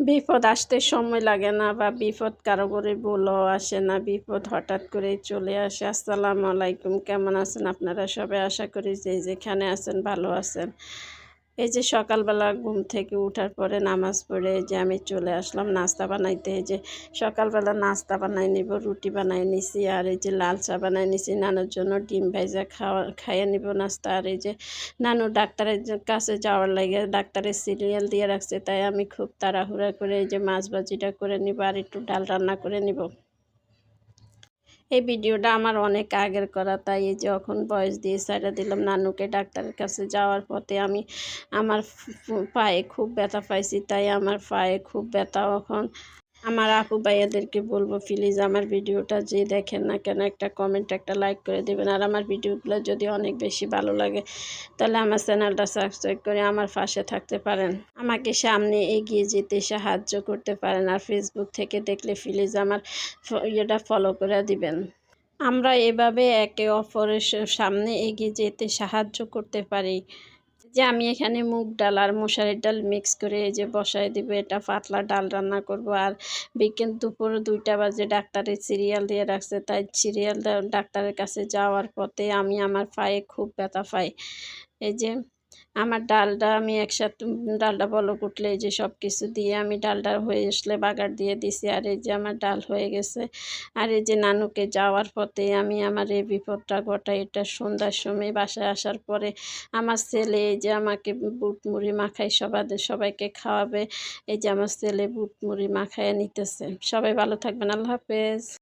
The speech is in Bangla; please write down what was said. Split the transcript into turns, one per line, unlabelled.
বিপদ আসতে সময় লাগে না বা বিপদ কারও করে বলেও আসে না, বিপদ হঠাৎ করে চলে আসে। আসসালামু আলাইকুম, কেমন আছেন আপনারা সবাই? আশা করি যে যেখানে আছেন ভালো আছেন। এই যে সকালবেলা ঘুম থেকে উঠার পরে নামাজ পড়ে যে আমি চলে আসলাম নাস্তা বানাইতে। এই যে সকালবেলা নাস্তা বানাই নিব, রুটি বানাই নিছি, আর এই যে লাল চা বানাই নিছি। নানুর জন্য ডিম ভাইজা খাওয়া, খাইয়ে নিব নাস্তা। আর এই যে নানু ডাক্তারের কাছে যাওয়ার লাগে, ডাক্তারের সিরিয়াল দিয়ে রাখছে, তাই আমি খুব তাড়াহুড়া করে এই যে মাছ ভাজিটা করে নিব, আর একটু ডাল রান্না করে নিব। এই ভিডিওটা আমার অনেক আগের করা, তাই যখন বয়স দিয়ে সাইডা দিলাম নানুকে ডাক্তারের কাছে যাওয়ার পথে আমি আমার পায়ে খুব ব্যথা পাইছি, তাই আমার পায়ে খুব ব্যথা এখন। আমার আপু ভাইয়াদেরকে বলব প্লিজ আমার ভিডিওটা যে দেখেন না কেন, একটা কমেন্ট একটা লাইক করে দেবেন। আর আমার ভিডিওগুলো যদি অনেক বেশি ভালো লাগে, তাহলে আমার চ্যানেলটা সাবস্ক্রাইব করে আমার পাশে থাকতে পারেন। আমাকে সামনে এগিয়ে যেতে সাহায্য করতে পারেন আর ফেসবুক থেকে দেখলে প্লিজ আমার ইয়েটা ফলো করে দিবেন। আমরা এভাবে একে অপরের সামনে এগিয়ে যেতে সাহায্য করতে পারি। যে আমি এখানে মুগ ডাল আর মশারির ডাল মিক্স করে এই যে বসাই দিব, এটা পাতলা ডাল রান্না করব। আর বিকেল দুপুর দুইটা বাজে ডাক্তারের সিরিয়াল দিয়ে রাখছে, তাই সিরিয়াল ডাক্তারের কাছে যাওয়ার পথে আমি আমার পায়ে খুব ব্যথা পাই। এই যে আমার ডালটা আমি একসাথে ডালটা বলো এই যে সব কিছু দিয়ে আমি ডালটা হয়ে আসলে বাগার দিয়ে দিছি। আর এই যে আমার ডাল হয়ে গেছে। আর এই যে নানুকে যাওয়ার পথে আমি আমার এই বিপদটা ঘটাই। এটা সন্ধ্যার সময় বাসায় আসার পরে আমার ছেলে এই যে আমাকে বুট মুড়ি মাখাই সবাদের সবাইকে খাওয়াবে। এই যে আমার ছেলে বুট মুড়ি মাখাইয়ে নিতেছে। সবাই ভালো থাকবেন। আল্লাহ হাফেজ।